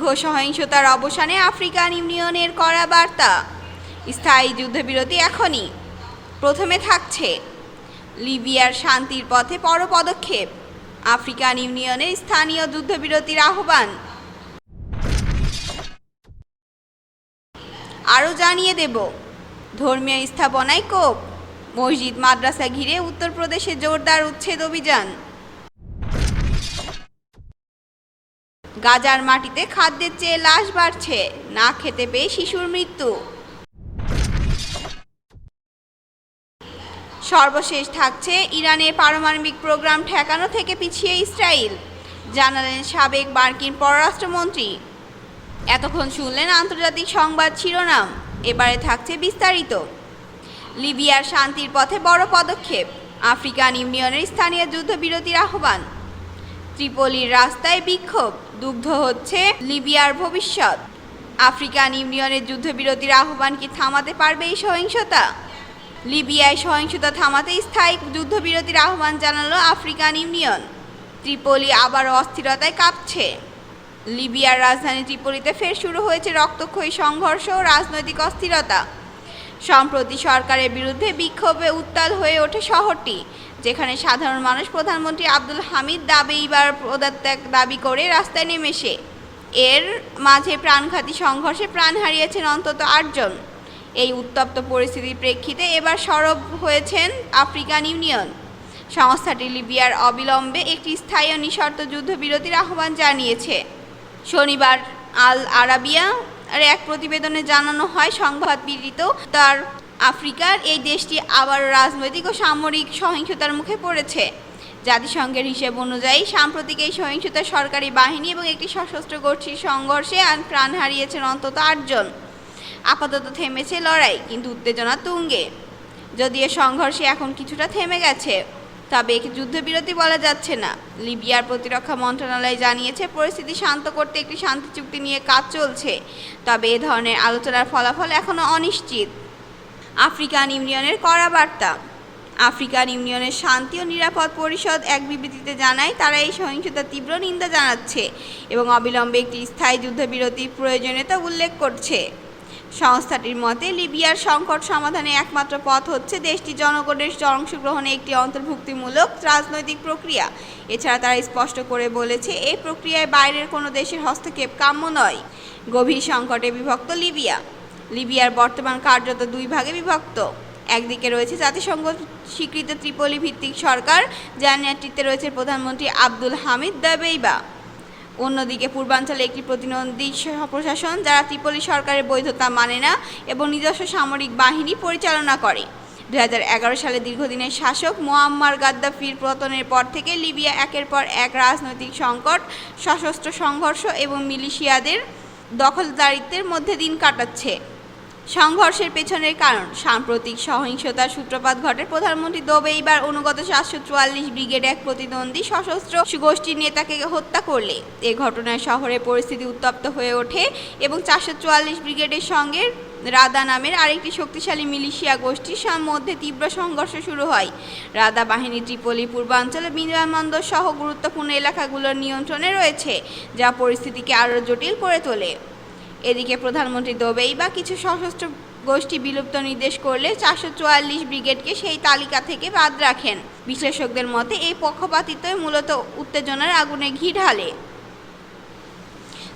দীর্ঘ সহিংসতার অবসানে আফ্রিকান ইউনিয়নের করা বার্তা। স্থায়ী যুদ্ধবিরতি এখনই। প্রথমে থাকছে লিবিয়ার শান্তির পথে বড় পদক্ষেপ। আফ্রিকান ইউনিয়নের স্থানীয় যুদ্ধবিরতির আহ্বান। আরও জানিয়ে দেব, ধর্মীয় স্থাপনায় কোপ। মসজিদ, মাদ্রাসা ঘিরে উত্তরপ্রদেশে জোরদার উচ্ছেদ অভিযান। গাজার মাটিতে খাদ্যের চেয়ে লাশ বাড়ছে। না খেতে পেয়ে শিশুর মৃত্যু। সর্বশেষ থাকছে ইরানে পারমাণবিক প্রোগ্রাম ঠেকানো থেকে পিছিয়ে ইসরায়েল। জানালেন সাবেক মার্কিন পররাষ্ট্রমন্ত্রী। এতক্ষণ শুনলেন আন্তর্জাতিক সংবাদ শিরোনাম। এবারে থাকছে বিস্তারিত। লিবিয়ার শান্তির পথে বড় পদক্ষেপ। আফ্রিকান ইউনিয়নের স্থানীয় যুদ্ধবিরতির আহ্বান। ত্রিপলির রাস্তায় বিক্ষোভ, দুগ্ধ হচ্ছে লিবিয়ার ভবিষ্যৎ। আফ্রিকান ইউনিয়নের যুদ্ধবিরতির আহ্বান কি থামাতে পারবে এই সহিংসতা? লিবিয়ায় সহিংসতা থামাতে স্থায়ী যুদ্ধবিরতির আহ্বান জানালো আফ্রিকান ইউনিয়ন। ত্রিপলি আবারও অস্থিরতায় কাঁপছে। লিবিয়ার রাজধানী ত্রিপলিতে ফের শুরু হয়েছে রক্তক্ষয়ী সংঘর্ষ ও রাজনৈতিক অস্থিরতা। সম্প্রতি সরকারের বিরুদ্ধে বিক্ষোভে উত্তাল হয়ে ওঠে শহরটি। যেখানে সাধারণ মানুষ প্রধানমন্ত্রী আব্দুল হামিদ দাবি দাবিবার পদত্যাগ দাবি করে রাস্তায় নেমেছে এর মাঝে প্রাণঘাতী সংঘর্ষে প্রাণ হারিয়েছেন অন্তত আটজন। এই উত্তপ্ত পরিস্থিতির প্রেক্ষিতে এবার সরব হয়েছেন আফ্রিকান ইউনিয়ন। সংস্থাটি লিবিয়ার অবিলম্বে একটি স্থায়ী নিঃশর্ত যুদ্ধবিরতির আহ্বান জানিয়েছে। শনিবার আল আরাবিয়া আর এক প্রতিবেদনে জানানো হয় সংবাদ পীড়িত তার আফ্রিকার এই দেশটি আবার রাজনৈতিক ও সামরিক সহিংসতার মুখে পড়েছে। জাতিসংঘের হিসেব অনুযায়ী সাম্প্রতিক এই সহিংসতা সরকারি বাহিনী এবং একটি সশস্ত্র গোষ্ঠীর সংঘর্ষে আর প্রাণ হারিয়েছেন অন্তত আটজন। আপাতত থেমেছে লড়াই, কিন্তু উত্তেজনা তুঙ্গে। যদিও সংঘর্ষে এখন কিছুটা থেমে গেছে, তবে একে যুদ্ধবিরতি বলা যাচ্ছে না। লিবিয়ার প্রতিরক্ষা মন্ত্রণালয় জানিয়েছে, পরিস্থিতি শান্ত করতে একটি শান্তি চুক্তি নিয়ে কাজ চলছে। তবে এ ধরনের আলোচনার ফলাফল এখনও অনিশ্চিত। আফ্রিকান ইউনিয়নের কড়া বার্তা। আফ্রিকান ইউনিয়নের শান্তি ও নিরাপদ পরিষদ এক বিবৃতিতে জানায়, তারা এই সহিংসতার তীব্র নিন্দা জানাচ্ছে এবং অবিলম্বে একটি স্থায়ী যুদ্ধবিরতির প্রয়োজনীয়তা উল্লেখ করছে। সংস্থাটির মতে, লিবিয়ার সংকট সমাধানে একমাত্র পথ হচ্ছে দেশটি জনগণের অংশগ্রহণে একটি অন্তর্ভুক্তিমূলক রাজনৈতিক প্রক্রিয়া। এছাড়া তারা স্পষ্ট করে বলেছে এই প্রক্রিয়ায় বাইরের কোনো দেশের হস্তক্ষেপ কাম্য নয়। গভীর সংকটে বিভক্ত লিবিয়া। লিবিয়ার বর্তমান কার্যত দুই ভাগে বিভক্ত। একদিকে রয়েছে জাতিসংঘ স্বীকৃত ত্রিপলি ভিত্তিক সরকার, যার নেতৃত্বে রয়েছে প্রধানমন্ত্রী আব্দুল হামিদ দাবেইবা। অন্যদিকে পূর্বাঞ্চলে একটি প্রতিদ্বন্দ্বী প্রশাসন, যারা ত্রিপলি সরকারের বৈধতা মানে না এবং নিজস্ব সামরিক বাহিনী পরিচালনা করে। দু হাজার এগারো সালে দীর্ঘদিনের শাসক মোয়াম্মার গাদ্দাফির পতনের পর থেকে লিবিয়া একের পর এক রাজনৈতিক সংকট, সশস্ত্র সংঘর্ষ এবং মিলিশিয়াদের দখলদারিত্বের মধ্যে দিন কাটাচ্ছে। সংঘর্ষের পেছনের কারণ, সাম্প্রতিক সহিংসতার সূত্রপাত ঘটে প্রধানমন্ত্রী দোবেইবার অনুগত সাতশো চুয়াল্লিশ ব্রিগেড এক প্রতিদ্বন্দ্বী সশস্ত্র গোষ্ঠীর নেতাকে হত্যা করলে। এ ঘটনায় শহরে পরিস্থিতি উত্তপ্ত হয়ে ওঠে এবং চারশো চুয়াল্লিশ ব্রিগেডের সঙ্গে রাদা নামের আরেকটি শক্তিশালী মিলিশিয়া গোষ্ঠীর মধ্যে তীব্র সংঘর্ষ শুরু হয়। রাদা বাহিনী ত্রিপলি, পূর্বাঞ্চলে, বিমানবন্দর সহ গুরুত্বপূর্ণ এলাকাগুলোর নিয়ন্ত্রণে রয়েছে, যা পরিস্থিতিকে আরও জটিল করে তোলে। এদিকে প্রধানমন্ত্রী দোবেই বা কিছু সশস্ত্র গোষ্ঠী বিলুপ্ত নির্দেশ করলে চারশো চুয়াল্লিশ ব্রিগেডকে সেই তালিকা থেকে বাদ রাখেন। বিশ্লেষকদের মতে, এই পক্ষপাতিত্বই মূলত উত্তেজনার আগুনে ঘি ঢালে।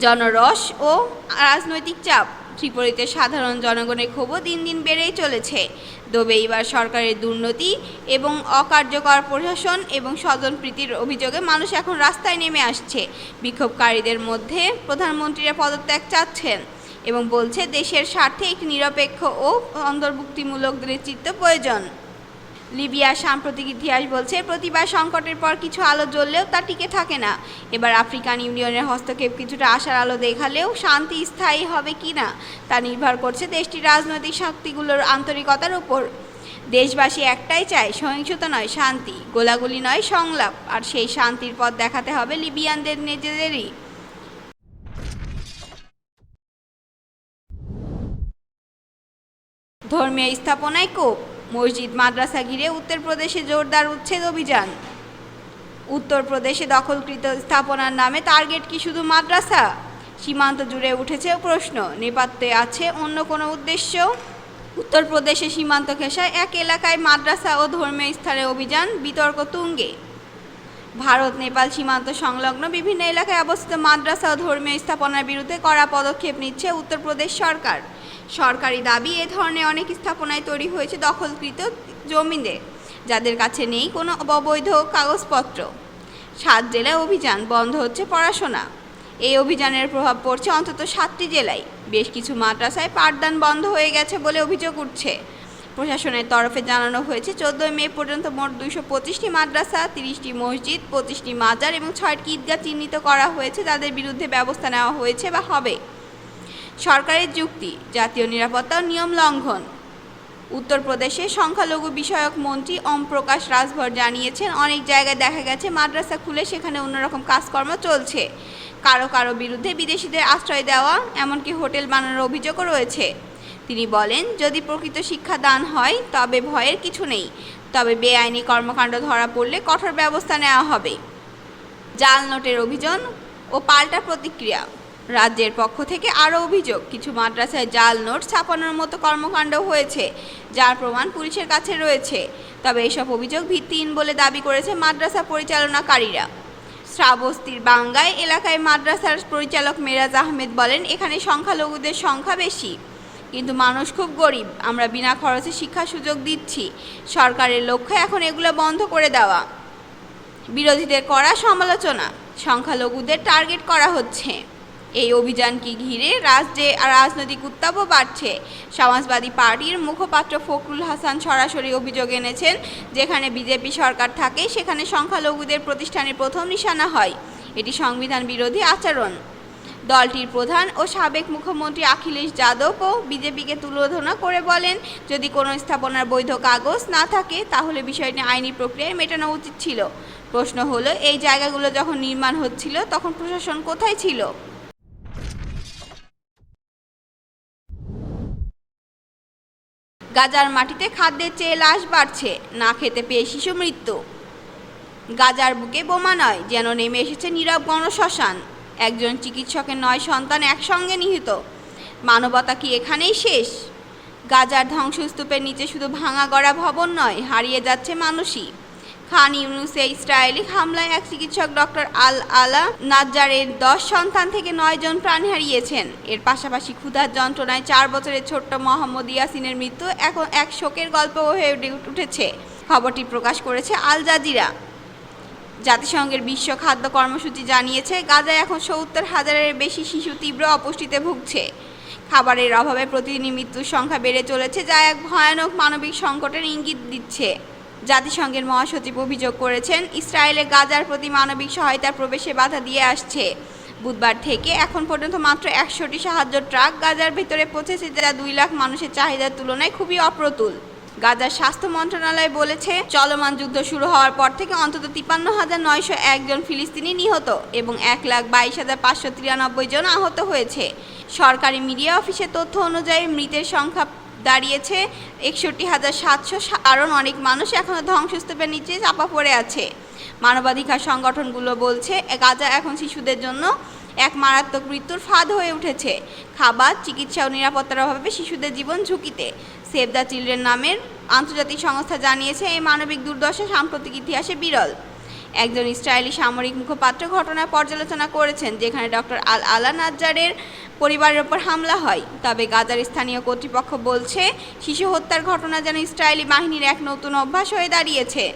জনরস ও রাজনৈতিক চাপ ত্রিপুরীতে সাধারণ জনগণের ক্ষোভও দিন দিন বেড়েই চলেছে। তবে এইবার সরকারের দুর্নীতি এবং অকার্যকর প্রশাসন এবং স্বজনপ্রীতির অভিযোগে মানুষ এখন রাস্তায় নেমে আসছে। বিক্ষোভকারীদের মধ্যে প্রধানমন্ত্রীরা পদত্যাগ চাচ্ছেন এবং বলছে, দেশের স্বার্থে একটি নিরপেক্ষ ও অন্তর্ভুক্তিমূলক নেতৃত্ব প্রয়োজন। লিবিয়ার সাম্প্রতিক ইতিহাস বলছে, প্রতিবার সংকটের পর কিছু আলো জ্বললেও তা টিকে থাকে না। এবার আফ্রিকান ইউনিয়নের হস্তক্ষেপ কিছুটা আশার আলো দেখালেও শান্তি স্থায়ী হবে কি না, তা নির্ভর করছে দেশটির রাজনৈতিক শক্তিগুলোর আন্তরিকতার উপর। দেশবাসী একটাই চায়, সহিংসতা নয়, শান্তি। গোলাগুলি নয়, সংলাপ। আর সেই শান্তির পথ দেখাতে হবে লিবিয়ানদের নিজেদেরই। ধর্মীয় স্থাপনায় কোপ। মসজিদ, মাদ্রাসা ঘিরে উত্তরপ্রদেশে জোরদার উচ্ছেদ অভিযান। উত্তরপ্রদেশে দখলকৃত স্থাপনার নামে টার্গেট কি শুধু মাদ্রাসা? সীমান্ত জুড়ে উঠেছে প্রশ্ন। নেপাতে আছে অন্য কোনো উদ্দেশ্য? উত্তরপ্রদেশে সীমান্ত ঘেঁষায় এক এলাকায় মাদ্রাসা ও ধর্মীয় স্থানে অভিযান বিতর্ক তুঙ্গে। ভারত, নেপাল সীমান্ত সংলগ্ন বিভিন্ন এলাকায় অবস্থিত মাদ্রাসা ও ধর্মীয় স্থাপনার বিরুদ্ধে কড়া পদক্ষেপ নিচ্ছে উত্তরপ্রদেশ সরকার। সরকারি দাবি, এ ধরনের অনেক স্থাপনায় তৈরি হয়েছে দখলকৃত জমিনে যাদের কাছে নেই কোনো অবৈধ কাগজপত্র। সাত জেলায় অভিযান বন্ধ হচ্ছে পড়াশোনা। এই অভিযানের প্রভাব পড়ছে অন্তত সাতটি জেলায়। বেশ কিছু মাদ্রাসায় পাঠদান বন্ধ হয়ে গেছে বলে অভিযোগ উঠছে। প্রশাসনের তরফে জানানো হয়েছে, চোদ্দোই মে পর্যন্ত মোট দুইশো পঁচিশটি মাদ্রাসা, তিরিশটি মসজিদ, পঁচিশটি মাজার এবং ছয়টি ঈদগাহ চিহ্নিত করা হয়েছে। তাদের বিরুদ্ধে ব্যবস্থা নেওয়া হয়েছে বা হবে। সরকারের যুক্তি, জাতীয় নিরাপত্তা নিয়ম লঙ্ঘন। উত্তরপ্রদেশে সংখ্যালঘু বিষয়ক মন্ত্রী ওম প্রকাশ রাজভর জানিয়েছেন, অনেক জায়গায় দেখা গেছে মাদ্রাসা খুলে সেখানে অন্যরকম কাজকর্ম চলছে। কারও কারও বিরুদ্ধে বিদেশিদের আশ্রয় দেওয়া, এমনকি হোটেল বানানোর অভিযোগও রয়েছে। তিনি বলেন, যদি প্রকৃত শিক্ষা দান হয়, তবে ভয়ের কিছু নেই। তবে বেআইনি কর্মকাণ্ড ধরা পড়লে কঠোর ব্যবস্থা নেওয়া হবে। জাল নোটের অভিযোগ ও পাল্টা প্রতিক্রিয়া। রাজ্যের পক্ষ থেকে আরও অভিযোগ, কিছু মাদ্রাসায় জাল নোট ছাপানোর মতো কর্মকাণ্ড হয়েছে, যার প্রমাণ পুলিশের কাছে রয়েছে। তবে এসব অভিযোগ ভিত্তিহীন বলে দাবি করেছে মাদ্রাসা পরিচালনাকারীরা। শ্রাবস্তির বাঙ্গায় এলাকায় মাদ্রাসার পরিচালক মেরাজ আহমেদ বলেন, এখানে সংখ্যালঘুদের সংখ্যা বেশি, কিন্তু মানুষ খুব গরিব। আমরা বিনা খরচে শিক্ষার সুযোগ দিচ্ছি। সরকারের লক্ষ্য এখন এগুলো বন্ধ করে দেওয়া। বিরোধীদের করা সমালোচনা, সংখ্যালঘুদের টার্গেট করা হচ্ছে। এই অভিযানকে ঘিরে রাজ্যে রাজনৈতিক উত্তাপও বাড়ছে। সমাজবাদী পার্টির মুখপাত্র ফখরুল হাসান সরাসরি অভিযোগ এনেছেন, যেখানে বিজেপি সরকার থাকে, সেখানে সংখ্যালঘুদের প্রতিষ্ঠানের প্রথম নিশানা হয়। এটি সংবিধান বিরোধী আচরণ। দলটির প্রধান ও সাবেক মুখ্যমন্ত্রী অখিলেশ যাদবও বিজেপিকে তুলোধনা করে বলেন, যদি কোনো স্থাপনার বৈধ কাগজ না থাকে, তাহলে বিষয়টি আইনি প্রক্রিয়ায় মেটানো উচিত ছিল। প্রশ্ন হলো, এই জায়গাগুলো যখন নির্মাণ হচ্ছিল, তখন প্রশাসন কোথায় ছিল? গাজার মাটিতে খাদ্যের চেয়ে লাশ বাড়ছে, না খেতে পেয়ে শিশু মৃত্যু। গাজার বুকে বোমা নয়, যেন নেমে এসেছে নীরব গণশ্মশান। একজন চিকিৎসকের নয় সন্তান একসঙ্গে নিহিত। মানবতা কি এখানেই শেষ? গাজার ধ্বংসস্তূপের নিচে শুধু ভাঙা গড়া ভবন নয়, হারিয়ে যাচ্ছে মানুষই। খান ইউনুসে ইসরায়েলি হামলায় এক চিকিৎসক ডক্টর আল আলা নাজ্জারের দশ সন্তান থেকে নয় জন প্রাণ হারিয়েছেন। এর পাশাপাশি ক্ষুধার যন্ত্রণায় চার বছরের ছোট্ট মোহাম্মদ ইয়াসিনের মৃত্যু এখন এক শোকের গল্প হয়ে উঠেছে। খবরটি প্রকাশ করেছে আল জাজিরা। জাতিসংঘের বিশ্ব খাদ্য কর্মসূচি জানিয়েছে, গাজায় এখন সত্তর হাজারের বেশি শিশু তীব্র অপুষ্টিতে ভুগছে। খাবারের অভাবে প্রতিদিনই মৃত্যুর সংখ্যা বেড়ে চলেছে, যা এক ভয়ানক মানবিক সংকটের ইঙ্গিত দিচ্ছে। জাতিসংঘের মহাসচিব অভিযোগ করেছেন, ইসরায়েলে গাজার প্রতি মানবিক সহায়তার প্রবেশে বাধা দিয়ে আসছে। বুধবার থেকে এখন পর্যন্ত মাত্র একশোটি সাহায্য ট্রাক গাজার ভেতরে পৌঁছেছে, যা দুই লাখ মানুষের চাহিদার তুলনায় খুবই অপ্রতুল। গাজার স্বাস্থ্য মন্ত্রণালয় বলেছে, চলমান যুদ্ধ শুরু হওয়ার পর থেকে অন্তত তিপ্পান্ন হাজার নয়শো একজন ফিলিস্তিনি নিহত এবং এক লাখ বাইশ হাজার পাঁচশো তিরানব্বই জন আহত হয়েছে। সরকারি মিডিয়া অফিসের তথ্য অনুযায়ী মৃতের সংখ্যা দাঁড়িয়েছে। একষট্টি হাজার সাতশো কারণ অনেক মানুষ এখনও ধ্বংসস্তূপের নিচে চাপা পড়ে আছে। মানবাধিকার সংগঠনগুলো বলছে গাজা এখন শিশুদের জন্য এক মারাত্মক মৃত্যুর ফাঁদ হয়ে উঠেছে। খাবার, চিকিৎসা ও নিরাপত্তার অভাবে শিশুদের জীবন ঝুঁকিতে। সেভ দ্য চিলড্রেন নামের আন্তর্জাতিক সংস্থা জানিয়েছে, এই মানবিক দুর্দশা সাম্প্রতিক ইতিহাসে বিরল। একজন ইসরায়েলি সামরিক মুখপাত্র ঘটনা পর্যালোচনা করেছেন, যেখানে ডক্টর আল আলা নাজ্জারের পরিবারের ওপর হামলা হয়। তবে গাজার স্থানীয় কর্তৃপক্ষ বলছে, শিশু হত্যার ঘটনা যেন ইসরায়েলি বাহিনীর এক নতুন অভ্যাস হয়ে দাঁড়িয়েছে।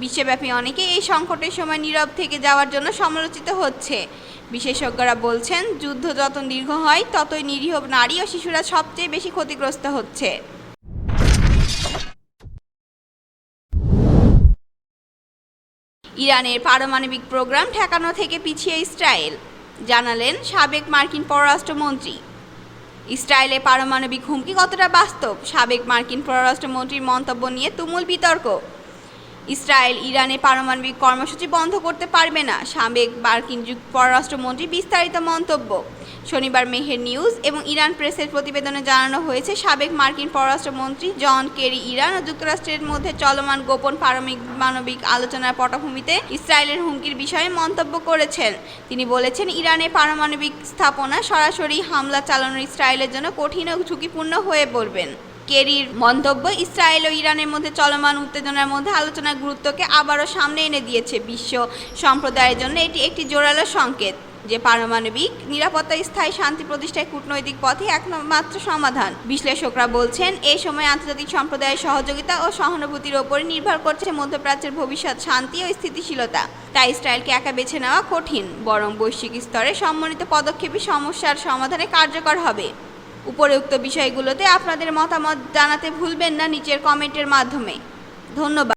বিশ্বব্যাপী অনেকে এই সংকটের সময় নীরব থেকে যাওয়ার জন্য সমালোচিত হচ্ছে। বিশেষজ্ঞরা বলছেন, যুদ্ধ যত দীর্ঘ হয়, ততই নিরীহ নারী ও শিশুরা সবচেয়ে বেশি ক্ষতিগ্রস্ত হচ্ছে। ইরানের পারমাণবিক প্রোগ্রাম ঠেকানো থেকে পিছিয়ে ইসরায়েল, জানালেন সাবেক মার্কিন পররাষ্ট্রমন্ত্রী। ইসরায়েলে পারমাণবিক হুমকি কতটা বাস্তব? সাবেক মার্কিন পররাষ্ট্রমন্ত্রীর মন্তব্য নিয়ে তুমুল বিতর্ক। ইসরায়েল ইরানে পারমাণবিক কর্মসূচি বন্ধ করতে পারবে না, সাবেক মার্কিন পররাষ্ট্রমন্ত্রী বিস্তারিত মন্তব্য। শনিবার মেহের নিউজ এবং ইরান প্রেসের প্রতিবেদনে জানানো হয়েছে, সাবেক মার্কিন পররাষ্ট্রমন্ত্রী জন কেরি ইরান ও যুক্তরাষ্ট্রের মধ্যে চলমান গোপন পারমাণবিক আলোচনার পটভূমিতে ইসরায়েলের হুমকির বিষয়ে মন্তব্য করেছেন। তিনি বলেছেন ইরানে পারমাণবিক স্থাপনা সরাসরি হামলা চালানোর ইসরায়েলের জন্য কঠিন ও ঝুঁকিপূর্ণ হয়ে পড়বেন। কেরির মন্তব্য, ইসরায়েল ও ইরানের মধ্যে চলমান উত্তেজনার মধ্যে আলোচনার গুরুত্বকে আবারও সামনে এনে দিয়েছে বিশ্ব সম্প্রদায়ের জন্য এটি একটি জোরালো সংকেত যে পারমাণবিক নিরাপত্তা, স্থায়ী শান্তি প্রতিষ্ঠায় কূটনৈতিক পথে একমাত্র সমাধান। বিশ্লেষকরা বলছেন এই সময় আন্তর্জাতিক সম্প্রদায়ের সহযোগিতা ও সহানুভূতির ওপরে নির্ভর করছে মধ্যপ্রাচ্যের ভবিষ্যৎ শান্তি ও স্থিতিশীলতা। তাই ইসরায়েলকে একা বেছে নেওয়া কঠিন, বরং বৈশ্বিক স্তরে সম্মানিত পদক্ষেপই সমস্যার সমাধানে কার্যকর হবে। উপরোক্ত বিষয়গুলোতে আপনাদের মতামত জানাতে ভুলবেন না নিচের কমেন্টের মাধ্যমে। ধন্যবাদ।